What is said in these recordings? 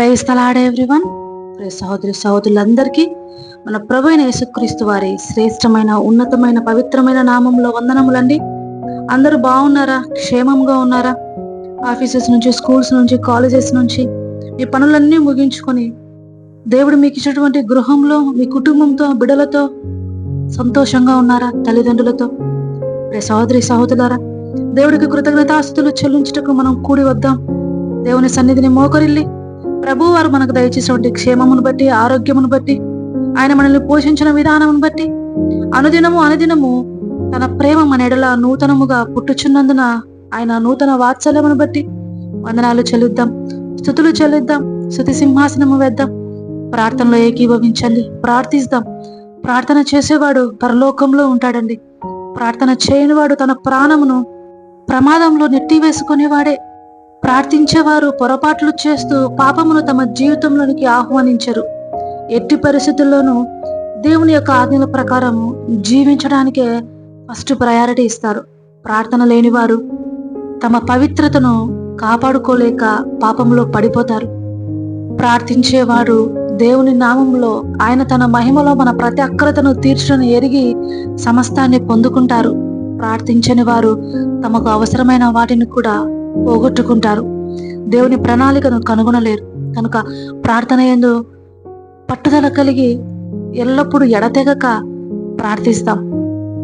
Praise తలాడే everyone praise సహోదరి సహోదరులందరికీ మన ప్రభు యేసుక్రీస్తు వారి శ్రేష్టమైన ఉన్నతమైన పవిత్రమైన నామంలో వందనములండి. అందరూ బాగున్నారా? క్షేమంగా ఉన్నారా? ఆఫీసెస్ నుంచి స్కూల్స్ నుంచి కాలేజెస్ నుంచి మీ పనులన్నీ ముగించుకొని దేవుడు మీకు ఇచ్చినటువంటి గృహంలో మీ కుటుంబంతో బిడలతో సంతోషంగా ఉన్నారా? తల్లిదండ్రులతో? ప్రియ సహోదరి సహోదరులారా దేవుడికి కృతజ్ఞతాస్తులు చెల్లించుటకు మనం కూడి వద్దాం. దేవుని సన్నిధిని మోకరిల్లి ప్రభు వారు మనకు దయచేసినటువంటి క్షేమమును బట్టి ఆరోగ్యమును బట్టి ఆయన మనల్ని పోషించిన విధానమును బట్టి అనుదినము అనుదినము తన ప్రేమ మన ఎడల నూతనముగా పుట్టుచున్నందున ఆయన నూతన వాత్సల్యమును బట్టి వందనాలు చెల్లిద్దాం స్థుతులు చెల్లిద్దాం స్థుతి సింహాసనము వేద్దాం ప్రార్థనలో ఏకీభవించండి ప్రార్థిస్తాం. ప్రార్థన చేసేవాడు పరలోకంలో ఉంటాడండి. ప్రార్థన చేయనివాడు తన ప్రాణమును ప్రమాదంలో నెట్టివేసుకునేవాడే. ప్రార్థించేవారు పొరపాట్లు చేస్తూ పాపమును తమ జీవితంలోనికి ఆహ్వానించరు. ఎట్టి పరిస్థితుల్లోనూ దేవుని యొక్క ఆజ్ఞల ప్రకారం జీవించడానికే ఫస్ట్ ప్రయారిటీ ఇస్తారు. ప్రార్థన లేనివారు తమ పవిత్రతను కాపాడుకోలేక పాపంలో పడిపోతారు. ప్రార్థించేవాడు దేవుని నామంలో ఆయన తన మహిమలో మన ప్రతి అక్రతను తీర్చను ఎరిగి సమస్తాన్ని పొందుకుంటారు. ప్రార్థించని వారు తమకు అవసరమైన వాటిని కూడా పోగొట్టుకుంటారు. దేవుని ప్రణాళికను కనుగొనలేరు. కనుక ప్రార్థన ఎందు పట్టుదల కలిగి ఎల్లప్పుడూ ఎడతెగక ప్రార్థిస్తాం.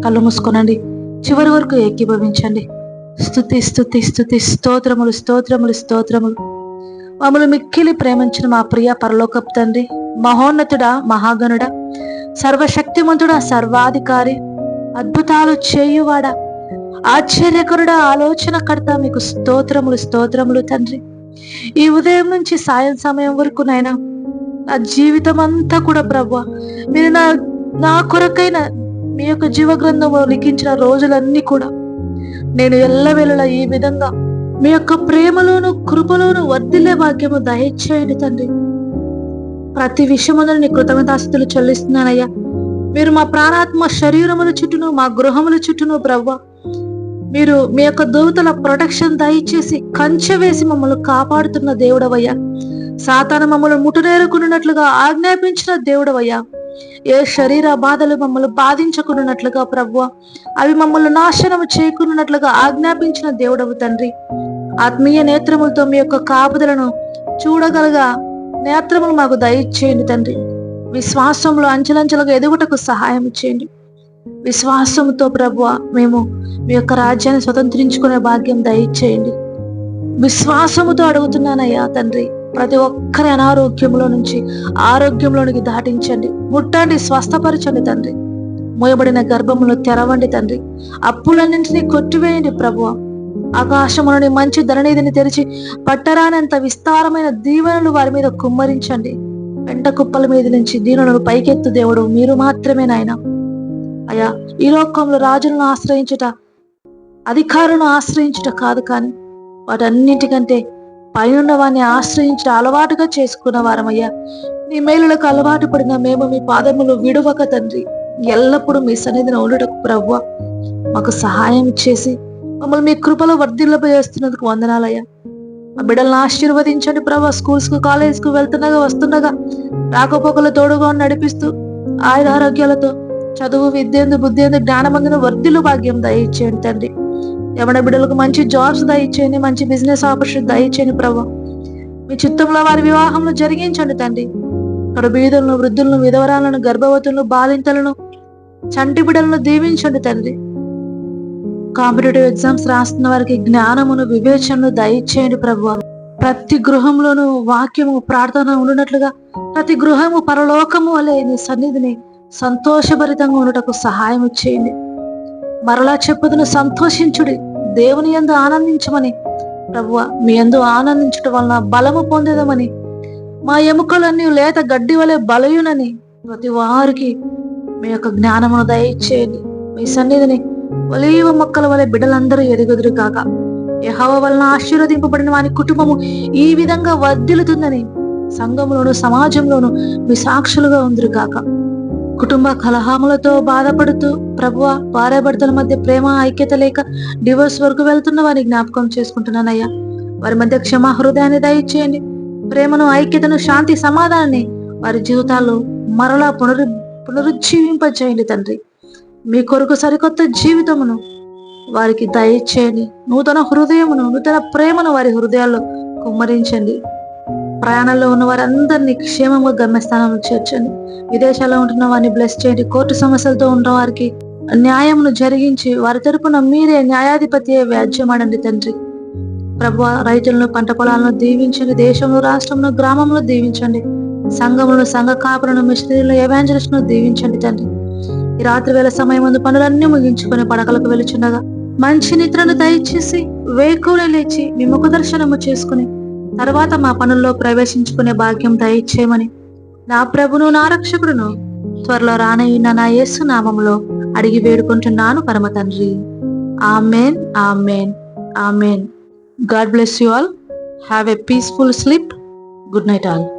కళ్ళు మూసుకొనండి. చివరి వరకు ఏకీభవించండి. స్థుతి స్థుతి స్థుతి స్తోత్రములు స్తోత్రములు స్తోత్రములు. మమ్మల్ని మిక్కిలి ప్రేమించిన మా ప్రియ పరలోకపు తండ్రి మహోన్నతుడా మహాగణుడా సర్వశక్తిమంతుడా సర్వాధికారి అద్భుతాలు చేయువాడా ఆశ్చర్యకరుడా ఆలోచనకర్త మీకు స్తోత్రములు స్తోత్రములు తండ్రి. ఈ ఉదయం నుంచి సాయం సమయం వరకు నైనా నా జీవితం అంతా కూడా ప్రభు మీరు నా నా కొరకైన మీ యొక్క జీవ గ్రంథంలో లిఖించిన రోజులన్నీ కూడా నేను ఎల్లవేళలా ఈ విధంగా మీ యొక్క ప్రేమలోను కృపలోను వర్ధిల్లే భాగ్యము దయచేయండి తండ్రి. ప్రతి విషయముందు నీ కృతజ్ఞతాస్తులు చెల్లిస్తున్నానయ్యా. మీరు మా ప్రాణాత్మ శరీరముల చుట్టూను మా గృహముల చుట్టూను బ్రవ్వ మీరు మీ యొక్క దూతల ప్రొటెక్షన్ దయచేసి కంచె వేసి మమ్మల్ని కాపాడుతున్న దేవుడవయ్యా. సాతాన మమ్మల్ని ముటునేరుకున్నట్లుగా ఆజ్ఞాపించిన దేవుడవయ్యా. ఏ శరీర బాధలు మమ్మల్ని బాధించకున్నట్లుగా ప్రభు అవి మమ్మల్ని నాశనం చేయకున్నట్లుగా ఆజ్ఞాపించిన దేవుడవు తండ్రి. ఆత్మీయ నేత్రములతో మీ యొక్క కాపుదలను చూడగలగా నేత్రములు మాకు దయచేయండి తండ్రి. విశ్వాసంలో అంచెలంచెలుగా ఎదుగుటకు సహాయం చేయండి. విశ్వాసంతో ప్రభు మేము మీ యొక్క రాజ్యాన్ని స్వతంత్రించుకునే భాగ్యం దయచేయండి. విశ్వాసముతో అడుగుతున్నానయ్యా తండ్రి ప్రతి ఒక్కరి అనారోగ్యంలో నుంచి ఆరోగ్యంలోనికి దాటించండి. ముట్టండి స్వస్థపరచండి తండ్రి. మోయబడిన గర్భములో తెరవండి తండ్రి. అప్పులన్నింటినీ కొట్టివేయండి ప్రభు ఆకాశములని మంచి ధరణిధిని తెరిచి పట్టరానంత విస్తారమైన దీవెనలు వారి మీద కుమ్మరించండి. వెంట కుప్పల మీద నుంచి దీనులను పైకెత్తు దేవుడు మీరు మాత్రమే నాయన. అయ్యా ఈ లోకంలో రాజులను ఆశ్రయించుట అధికారులను ఆశ్రయించుట కాదు కానీ వాటన్నిటికంటే పైనున్న వాడిని ఆశ్రయించి అలవాటుగా చేసుకున్న వారమయ్యా. నీ మేలులకు అలవాటు పడిన మేము మీ పాదములు విడువక తండ్రి. ఎల్లప్పుడూ మీ సన్నిధిని ఉండటకు ప్రవ్వ మాకు సహాయం చేసి మమ్మల్ని మీ కృపలో వర్ధిల్లపజేస్తున్నందుకు వందనాలయ్యా. మా బిడ్డలను ఆశీర్వదించండి ప్రభా స్కూల్స్కు కాలేజ్కు వెళ్తుండగా వస్తుండగా రాకపోకలు తోడుగా నడిపిస్తూ ఆయుధ ఆరోగ్యాలతో చదువు విద్యందు బుద్ధేందు జ్ఞానమందును వర్ధిల్లు భాగ్యం దయచేయండి తండ్రి. ఎవడ బిడ్డలకు మంచి జాబ్స్ దయచేయండి మంచి బిజినెస్ ఆపర్చునిటీ దయచేయండి ప్రభు. మీ చిత్తంలో వారి వివాహంలో జరిగించండి తండ్రి. అక్కడ బీదులను వృద్ధులను విధవరాలను గర్భవతులను బాలింతలను చంటి బిడ్డలను దీవించండి తండ్రి. కాంపిటేటివ్ ఎగ్జామ్స్ రాస్తున్న వారికి జ్ఞానమును వివేచనను దయచేయండి ప్రభు. ప్రతి గృహంలోనూ వాక్యము ప్రార్థన ఉండినట్లుగా ప్రతి గృహము పరలోకము వలె నీ సన్నిధిని సంతోషభరితంగా ఉండటకు సహాయం చేయండి. మరలా చెప్పుదును సంతోషించుడి. దేవుని ఎందు ఆనందించమని ప్రభువ మీ ఎందు ఆనందించటం వలన బలము పొందేదమని మా ఎముకలన్నీ లేత గడ్డి వలె బలయునని ప్రతి వారికి మీ యొక్క జ్ఞానమును దయచేయండి. మీ సన్నిధిని ఒలీవ మొక్కల వలె బిడ్డలందరూ ఎదుగుదురు కాక. యహవ వలన ఆశీర్వదింపబడిన వాని కుటుంబము ఈ విధంగా వర్ధిల్లుతుందని సంఘంలోను సమాజంలోను మీ సాక్షులుగా ఉందిరు కాక. కుటుంబ కలహాములతో బాధపడుతూ ప్రభువ భార్యాభర్తల మధ్య ప్రేమ ఐక్యత లేక డివోర్స్ వరకు వెళ్తున్న వారిని జ్ఞాపకం చేసుకుంటున్నానయ్యా. వారి మధ్య క్షమా హృదయాన్ని దయచేయండి. ప్రేమను ఐక్యతను శాంతి సమాధానాన్ని వారి జీవితాల్లో మరలా పునరు పునరుజ్జీవింపజేయండి తండ్రి. మీ కొరకు సరికొత్త జీవితమును వారికి దయచేయండి. నూతన హృదయమును నూతన ప్రేమను వారి హృదయాల్లో కుమ్మరించండి. ప్రయాణంలో ఉన్న వారందరినీ క్షేమంగా గమ్యస్థానంలో చేర్చండి. విదేశాల్లో ఉంటున్న వారిని బ్లెస్ చేయండి. కోర్టు సమస్యలతో ఉన్న వారికి న్యాయమును జరిగించి వారి తరపున మీరే న్యాయాధిపతి వ్యాజ్యమాడండి తండ్రి. ప్రభు రైతులను పంట పొలాలను దీవించండి. దేశంలో రాష్ట్రంలో గ్రామంలో దీవించండి. సంఘములను సంఘ కాపులను మిషనరీలను ఎవాంజలిస్ట్ను దీవించండి తండ్రి. ఈ రాత్రి వేళ సమయం ముందు పనులన్నీ ముగించుకొని పడకలకు వెలుచుండగా మంచి నిద్రను దయచేసి వేకువలు లేచి మీ ముఖ దర్శనము చేసుకుని తర్వాత మా పనుల్లో ప్రవేశించుకునే భాగ్యం దయచేయమని. నా ప్రభును నా రక్షకుడును త్వరలో రానయ్యిన నా యేసు నామంలో అడిగి వేడుకుంటున్నాను పరమ తండ్రి. Amen amen amen. God bless you all. Have a peaceful sleep. Good night all.